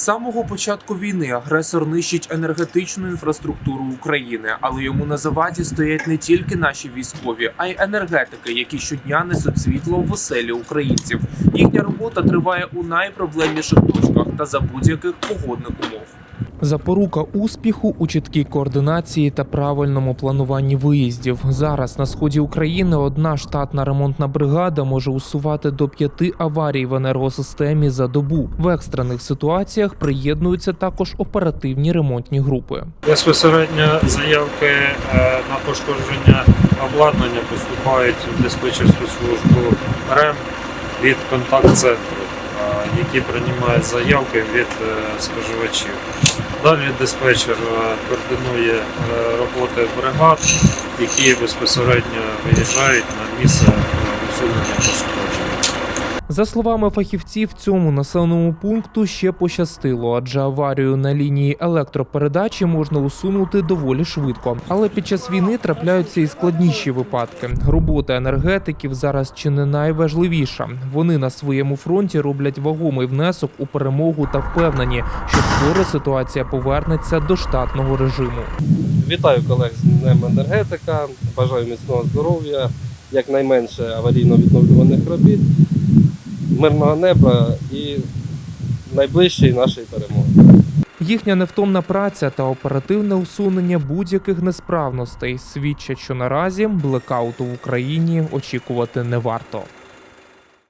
З самого початку війни агресор нищить енергетичну інфраструктуру України, але йому на заваді стоять не тільки наші військові, а й енергетики, які щодня несуть світло в оселі українців. Їхня робота триває у найпроблемніших точках та за будь-яких погодних умов. Запорука успіху у чіткій координації та правильному плануванні виїздів. Зараз на сході України одна штатна ремонтна бригада може усувати до п'яти аварій в енергосистемі за добу. В екстрених ситуаціях приєднуються також оперативні ремонтні групи. Безпосередньо заявки е, на пошкодження обладнання поступають в диспетчерську службу РЕМ від контакт-центру, е, які приймають заявки від е, споживачів. Далі диспетчер е, координує е, роботи бригад, які безпосередньо виїжджають на місце е, усунення пошкоджень. За словами фахівців, цьому населеному пункту ще пощастило, адже аварію на лінії електропередачі можна усунути доволі швидко. Але під час війни трапляються і складніші випадки. Робота енергетиків зараз чи не найважливіша. Вони на своєму фронті роблять вагомий внесок у перемогу та впевнені, що скоро ситуація повернеться до штатного режиму. Вітаю колег з Днем енергетика. Бажаю міцного здоров'я, якнайменше аварійно-відновлюваних робіт, мирного неба і найближчої нашої перемоги. Їхня невтомна праця та оперативне усунення будь-яких несправностей свідчать, що наразі блекауту в Україні очікувати не варто.